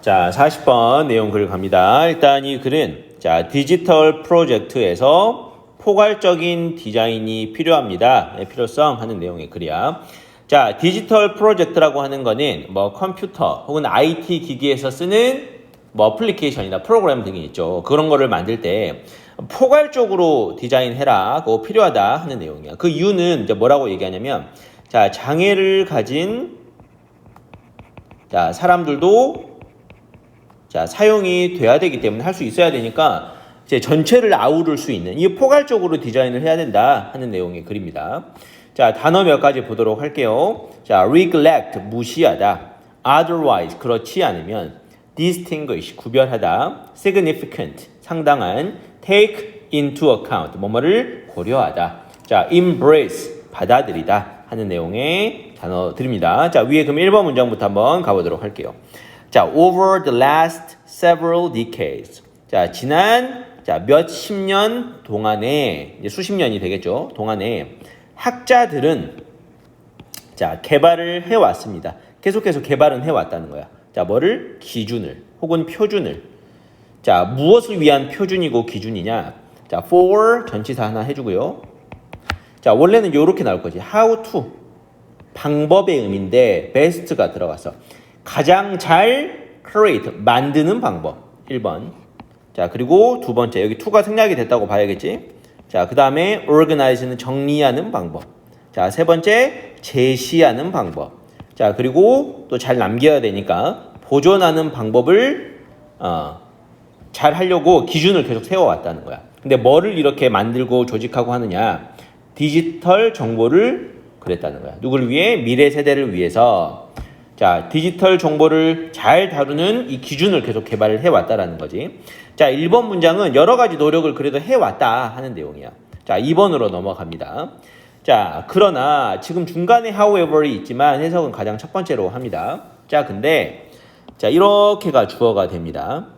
자, 40번 내용 글 갑니다. 일단 이 글은 자, 디지털 프로젝트에서 포괄적인 디자인이 필요합니다. 네, 필요성 하는 내용의 글이야. 자, 디지털 프로젝트라고 하는 거는 뭐 컴퓨터 혹은 IT 기기에서 쓰는 뭐 어플리케이션이나 프로그램 등이 있죠. 그런 거를 만들 때 포괄적으로 디자인해라. 그거 필요하다 하는 내용이야. 그 이유는 이제 뭐라고 얘기하냐면 자, 장애를 가진 자, 사람들도 자, 사용이 돼야 되기 때문에 할 수 있어야 되니까 이제 전체를 아우를 수 있는 이 포괄적으로 디자인을 해야 된다 하는 내용의 글입니다. 자, 단어 몇 가지 보도록 할게요. 자, neglect 무시하다. otherwise 그렇지 않으면 distinguish 구별하다. significant 상당한 take into account 뭐뭐를 고려하다. 자, embrace 받아들이다 하는 내용의 단어들입니다. 자, 위에 그럼 1번 문장부터 한번 가보도록 할게요. 자, over the last several decades. 자, 지난 자, 몇십 년 동안에 이제 수십 년이 되겠죠. 동안에 학자들은 자, 개발을 해 왔습니다. 계속해서 개발은 해 왔다는 거야. 자, 뭐를 기준을 혹은 표준을 자, 무엇을 위한 표준이고 기준이냐? 자, for 전치사 하나 해 주고요. 자, 원래는 이렇게 나올 거지. how to 방법의 의미인데 best가 들어가서 가장 잘 create 만드는 방법. 1번. 자 그리고 두 번째. 여기 to가 생략이 됐다고 봐야겠지? 자 그 다음에 organize는 정리하는 방법. 자 세 번째 제시하는 방법. 자 그리고 또 잘 남겨야 되니까 보존하는 방법을 어, 잘 하려고 기준을 계속 세워왔다는 거야. 근데 뭐를 이렇게 만들고 조직하고 하느냐? 디지털 정보를 그랬다는 거야. 누구를 위해? 미래 세대를 위해서 자, 디지털 정보를 잘 다루는 이 기준을 계속 개발을 해왔다라는 거지. 자, 1번 문장은 여러 가지 노력을 그래도 해왔다 하는 내용이야. 자, 2번으로 넘어갑니다. 자, 그러나 지금 중간에 however이 있지만 해석은 가장 첫 번째로 합니다. 자, 근데 자, 이렇게가 주어가 됩니다.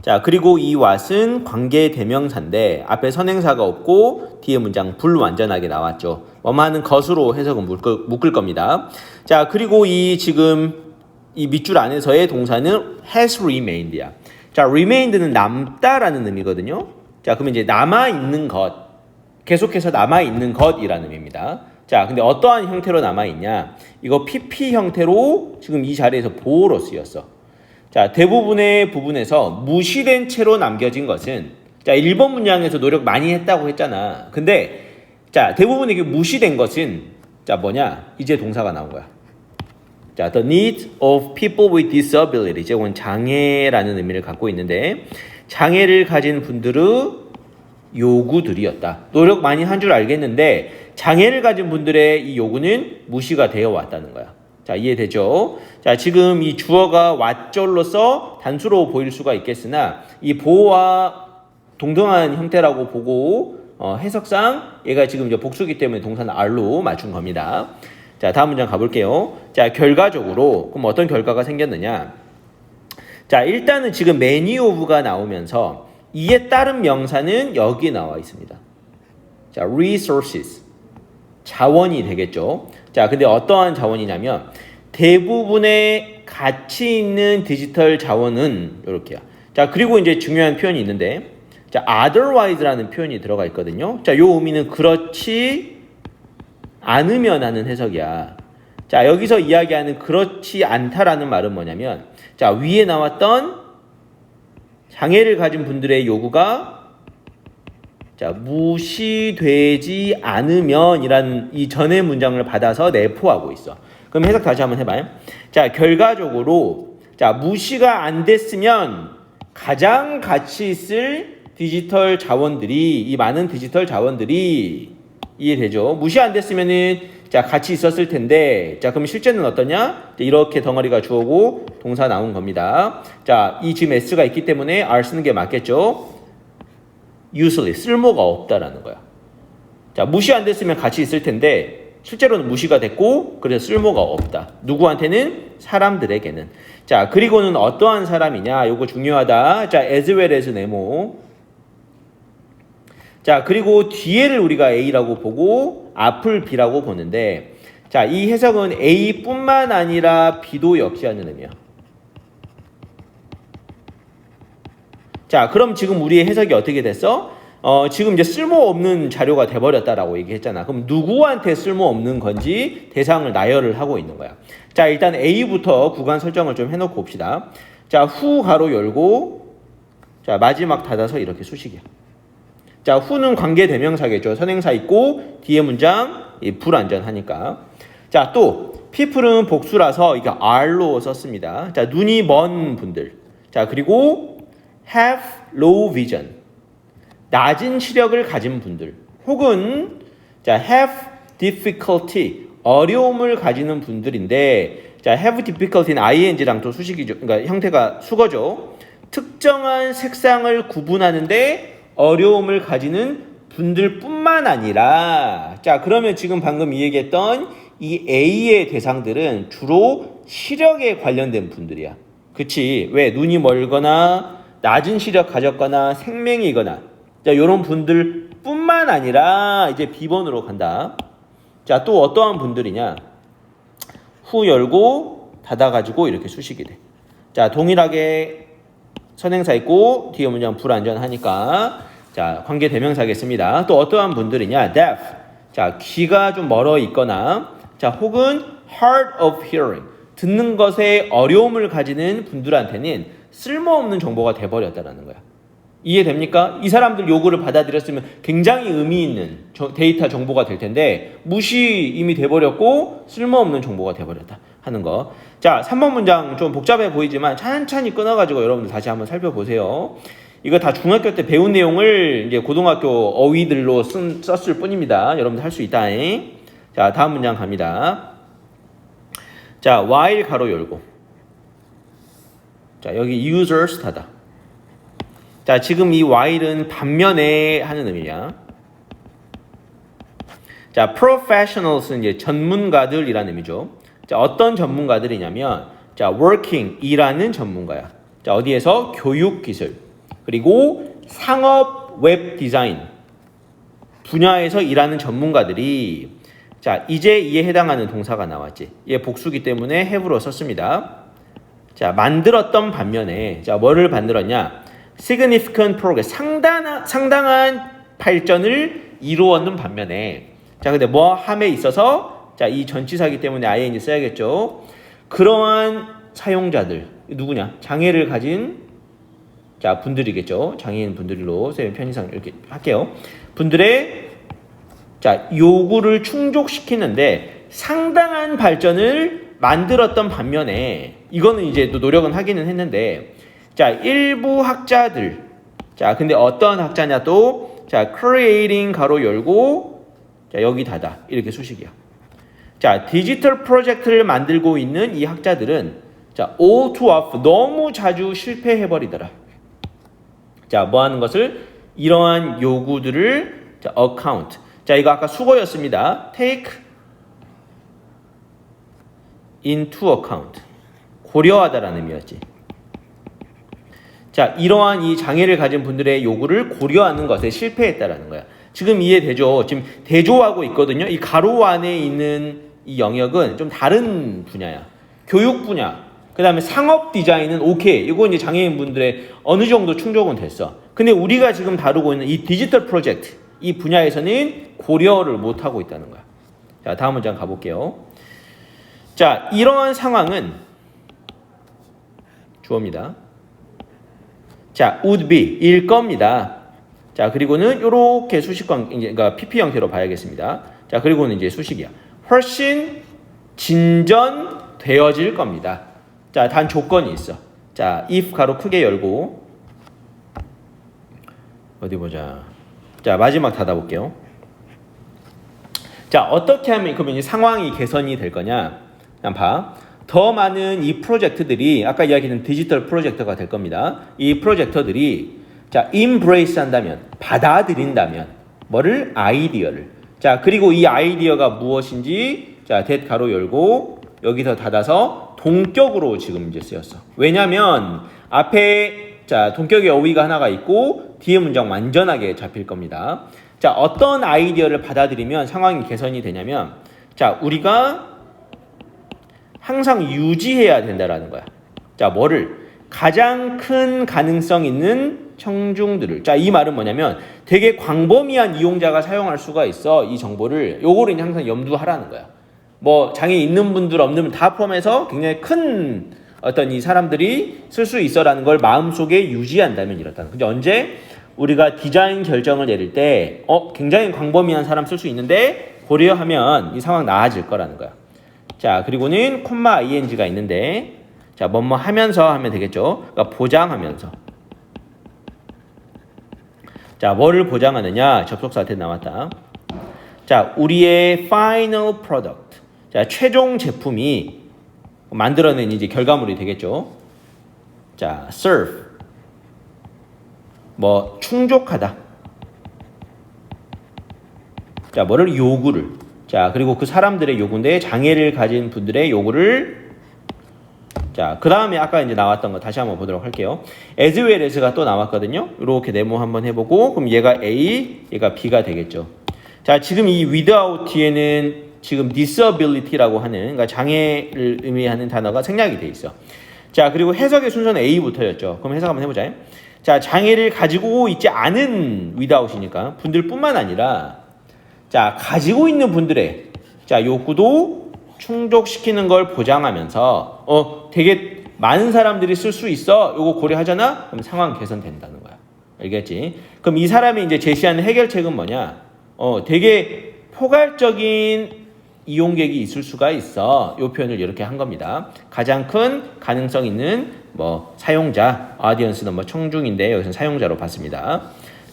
자, 그리고 이 what은 관계 대명사인데 앞에 선행사가 없고 뒤에 문장 불완전하게 나왔죠. 뭐하는 것으로 해석은 묶을, 묶을 겁니다. 자, 그리고 이 지금 이 밑줄 안에서의 동사는 has remained야. 자, remained는 남다라는 의미거든요. 자, 그러면 이제 남아 있는 것, 계속해서 남아 있는 것이라는 의미입니다. 자, 근데 어떠한 형태로 남아 있냐? 이거 PP 형태로 지금 이 자리에서 보호로 쓰였어. 자, 대부분의 부분에서 무시된 채로 남겨진 것은 자, 1번 문장에서 노력 많이 했다고 했잖아. 근데 자, 대부분 이게 무시된 것은 자, 뭐냐? 이제 동사가 나온 거야. 자, the needs of people with disability. 이건 장애라는 의미를 갖고 있는데 장애를 가진 분들의 요구들이었다. 노력 많이 한 줄 알겠는데 장애를 가진 분들의 이 요구는 무시가 되어 왔다는 거야. 자, 이해되죠? 자, 지금 이 주어가 왓절로서 단수로 보일 수가 있겠으나 이 보호와 동등한 형태라고 보고 어, 해석상 얘가 지금 이제 복수기 때문에 동사는 R로 맞춘 겁니다. 자, 다음 문장 가볼게요. 자, 결과적으로 그럼 어떤 결과가 생겼느냐? 자, 일단은 지금 many of가 나오면서 이에 따른 명사는 여기 나와 있습니다. 자, resources. 자원이 되겠죠. 자, 근데 어떠한 자원이냐면 대부분의 가치 있는 디지털 자원은 이렇게요. 자, 그리고 이제 중요한 표현이 있는데 자, otherwise라는 표현이 들어가 있거든요. 자, 요 의미는 그렇지 않으면 하는 해석이야. 자, 여기서 이야기하는 그렇지 않다라는 말은 뭐냐면 자, 위에 나왔던 장애를 가진 분들의 요구가 자, 무시되지 않으면이라는 이 전의 문장을 받아서 내포하고 있어. 그럼 해석 다시 한번 해봐요. 자, 결과적으로 자, 무시가 안 됐으면 가장 가치 있을 디지털 자원들이 이 많은 디지털 자원들이 이해되죠? 무시 안 됐으면은 자 같이 있었을 텐데 자 그럼 실제는 어떠냐? 이렇게 덩어리가 주어고 동사 나온 겁니다. 자이 지금 s가 있기 때문에 r 쓰는 게 맞겠죠? useless 쓸모가 없다라는 거야. 자 무시 안 됐으면 같이 있을 텐데 실제로는 무시가 됐고 그래서 쓸모가 없다. 누구한테는 사람들에게는 자 그리고는 어떠한 사람이냐? 요거 중요하다. 자 as well as 네모 자, 그리고 뒤에를 우리가 A라고 보고 앞을 B라고 보는데 자, 이 해석은 A뿐만 아니라 B도 역시 하는 의미야. 자, 그럼 지금 우리의 해석이 어떻게 됐어? 어, 지금 이제 쓸모없는 자료가 돼버렸다라고 얘기했잖아. 그럼 누구한테 쓸모없는 건지 대상을 나열을 하고 있는 거야. 자, 일단 A부터 구간 설정을 좀 해놓고 봅시다. 자, 후 가로 열고, 자, 마지막 닫아서 이렇게 수식이야. 자, 후는 관계 대명사겠죠. 선행사 있고, 뒤에 문장, 이 불안전하니까. 자, 또, people은 복수라서 이게 R로 썼습니다. 자, 눈이 먼 분들. 자, 그리고 have low vision. 낮은 시력을 가진 분들 혹은 자 have difficulty 어려움을 가지는 분들인데 자 have difficulty는 ing랑 또 수식이죠. 그러니까 형태가 수거죠. 특정한 색상을 구분하는데 어려움을 가지는 분들뿐만 아니라 자 그러면 지금 방금 이 얘기했던 이 A의 대상들은 주로 시력에 관련된 분들이야. 그치? 왜 눈이 멀거나 낮은 시력 가졌거나 생명이거나 자, 요런 분들뿐만 아니라 이제 B번으로 간다. 자, 또 어떠한 분들이냐? 후 열고 닫아 가지고 이렇게 수식이 돼. 자, 동일하게 선행사 있고 뒤에 문장 불안전하니까 자, 관계 대명사겠습니다. 또 어떠한 분들이냐? deaf. 자, 귀가 좀 멀어 있거나 자, 혹은 hard of hearing. 듣는 것에 어려움을 가지는 분들한테는 쓸모없는 정보가 돼 버렸다라는 거야. 이해됩니까? 이 사람들 요구를 받아들였으면 굉장히 의미 있는 데이터 정보가 될 텐데 무시 이미 돼버렸고 쓸모없는 정보가 돼버렸다 하는 거. 자, 3번 문장 좀 복잡해 보이지만 찬찬히 끊어가지고 여러분들 다시 한번 살펴보세요. 이거 다 중학교 때 배운 내용을 이제 고등학교 어휘들로 쓴, 썼을 뿐입니다. 여러분들 할 수 있다. 자, 다음 문장 갑니다. 자, while 가로 열고. 자, 여기 users 타다. 자, 지금 이 while은 반면에 하는 의미야. 자, professionals는 이제 전문가들이라는 의미죠. 자, 어떤 전문가들이냐면, 자, working, 일하는 전문가야. 자, 어디에서? 교육 기술. 그리고 상업 웹 디자인 분야에서 일하는 전문가들이 자, 이제 이에 해당하는 동사가 나왔지. 얘 복수기 때문에 have로 썼습니다. 자, 만들었던 반면에 자, 뭐를 만들었냐? significant progress 상당한 상당한 발전을 이루었는 반면에 자 근데 뭐 함에 있어서 자 이 전치사기 때문에 ing 써야겠죠. 그러한 사용자들 누구냐 장애를 가진 자 분들이겠죠. 장애인 분들로 쌤 편의상 이렇게 할게요. 분들의 자 요구를 충족시키는데 상당한 발전을 만들었던 반면에 이거는 이제 또 노력은 하기는 했는데 자, 일부 학자들. 자, 근데 어떤 학자냐 또 자, creating 가로 열고 자, 여기 닫아. 이렇게 수식이야. 자, 디지털 프로젝트를 만들고 있는 이 학자들은 자, all too often 너무 자주 실패해 버리더라. 자, 뭐 하는 것을 이러한 요구들을 자, account. 자, 이거 아까 수거였습니다. take into account. 고려하다라는 의미였지. 자, 이러한 이 장애를 가진 분들의 요구를 고려하는 것에 실패했다라는 거야. 지금 이해되죠? 지금 대조하고 있거든요. 이 가로 안에 있는 이 영역은 좀 다른 분야야. 교육 분야. 그 다음에 상업 디자인은 오케이. 이거 이제 장애인 분들의 어느 정도 충족은 됐어. 근데 우리가 지금 다루고 있는 이 디지털 프로젝트, 이 분야에서는 고려를 못하고 있다는 거야. 자, 다음 문장 가볼게요. 자, 이러한 상황은 주어입니다. 자, would be 일 겁니다. 자, 그리고는 이렇게 수식관 이제 그러니까 PP 형태로 봐야겠습니다. 자, 그리고는 이제 수식이야. 훨씬 진전되어질 겁니다. 자, 단 조건이 있어. 자, if 가로 크게 열고 어디 보자. 자, 마지막 닫아 볼게요. 자, 어떻게 하면 그러면 이 상황이 개선이 될 거냐? 그냥 봐. 더 많은 이 프로젝트들이 아까 이야기했던 디지털 프로젝터가 될 겁니다. 이 프로젝터들이 자, embrace 한다면 받아들인다면 뭐를 아이디어를 자, 그리고 이 아이디어가 무엇인지 자, 대 가로 열고 여기서 닫아서 동격으로 지금 이제 쓰였어. 왜냐면 앞에 자, 동격의 어휘가 하나가 있고 뒤에 문장 완전하게 잡힐 겁니다. 자, 어떤 아이디어를 받아들이면 상황이 개선이 되냐면 자, 우리가 항상 유지해야 된다라는 거야. 자, 뭐를 가장 큰 가능성 있는 청중들을 자 이 말은 뭐냐면 되게 광범위한 이용자가 사용할 수가 있어 이 정보를 요거를 항상 염두하라는 거야. 뭐 장애 있는 분들 없는 분다 포함해서 굉장히 큰 어떤 이 사람들이 쓸 수 있어라는 걸 마음속에 유지한다면 이렇다는. 근데 언제 우리가 디자인 결정을 내릴 때 어, 굉장히 광범위한 사람 쓸 수 있는데 고려하면 이 상황 나아질 거라는 거야. 자, 그리고는 콤마 ing가 있는데 자, 뭐뭐 하면서 하면 되겠죠. 그러니까 보장하면서. 자, 뭐를 보장하느냐? 접속사 한테 나왔다. 자, 우리의 final product. 자, 최종 제품이 만들어낸 이제 결과물이 되겠죠. 자, serve. 뭐 충족하다. 자, 뭐를 요구를. 자, 그리고 그 사람들의 요구인데 장애를 가진 분들의 요구를 자, 그 다음에 아까 이제 나왔던 거 다시 한번 보도록 할게요. as well as가 또 나왔거든요. 이렇게 네모 한번 해보고, 그럼 얘가 A, 얘가 B가 되겠죠. 자, 지금 이 without 뒤에는 지금 disability라고 하는, 그러니까 장애를 의미하는 단어가 생략이 돼 있어. 자, 그리고 해석의 순서는 A부터였죠. 그럼 해석 한번 해 보자. 자, 장애를 가지고 있지 않은 without이니까 분들뿐만 아니라, 자, 가지고 있는 분들의, 자, 욕구도 충족시키는 걸 보장하면서 어 되게 많은 사람들이 쓸 수 있어 요거 고려하잖아 그럼 상황 개선된다는 거야 알겠지 그럼 이 사람이 이제 제시하는 해결책은 뭐냐 어 되게 포괄적인 이용객이 있을 수가 있어. 요 표현을 이렇게 한 겁니다. 가장 큰 가능성 있는 뭐 사용자 아디언스는 뭐 청중인데 여기서 사용자로 봤습니다.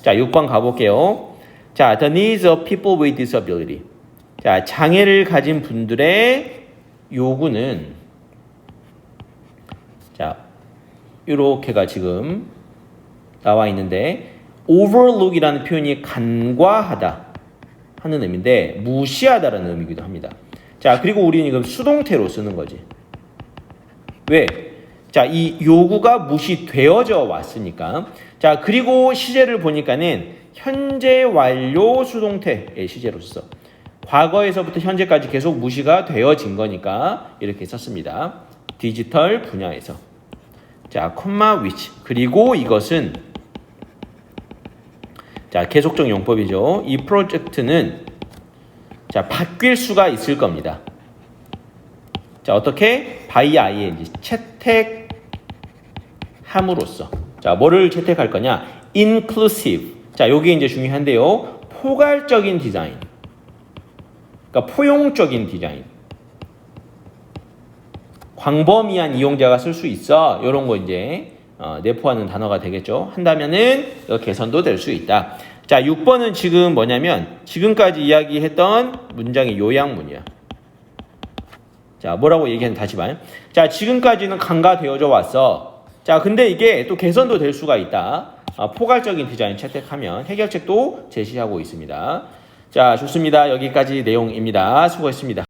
자 6번 가볼게요. 자 the needs of people with disability. 자, 장애를 가진 분들의 요구는 자, 요렇게가 지금 나와 있는데 overlook이라는 표현이 간과하다 하는 의미인데 무시하다라는 의미기도 합니다. 자, 그리고 우리는 이거 수동태로 쓰는 거지. 왜? 자, 이 요구가 무시되어져 왔으니까. 자, 그리고 시제를 보니까는 현재 완료 수동태의 시제로 써. 과거에서부터 현재까지 계속 무시가 되어진 거니까 이렇게 썼습니다. 디지털 분야에서. 자, 콤마 which. 그리고 이것은 자, 계속적 용법이죠. 이 프로젝트는 자, 바뀔 수가 있을 겁니다. 자, 어떻게? by ing 채택함으로써. 자, 뭐를 채택할 거냐? inclusive. 자, 요게 이제 중요한데요. 포괄적인 디자인. 그러니까 포용적인 디자인. 광범위한 이용자가 쓸 수 있어. 이런 거 이제 어, 내포하는 단어가 되겠죠. 한다면은 이거 개선도 될 수 있다. 자, 6번은 지금 뭐냐면 지금까지 이야기했던 문장의 요약문이야. 자, 뭐라고 얘기하는 다시 봐요. 자, 지금까지는 간과되어져 왔어. 자, 근데 이게 또 개선도 될 수가 있다. 아, 포괄적인 디자인 채택하면 해결책도 제시하고 있습니다. 자, 좋습니다. 여기까지 내용입니다. 수고했습니다.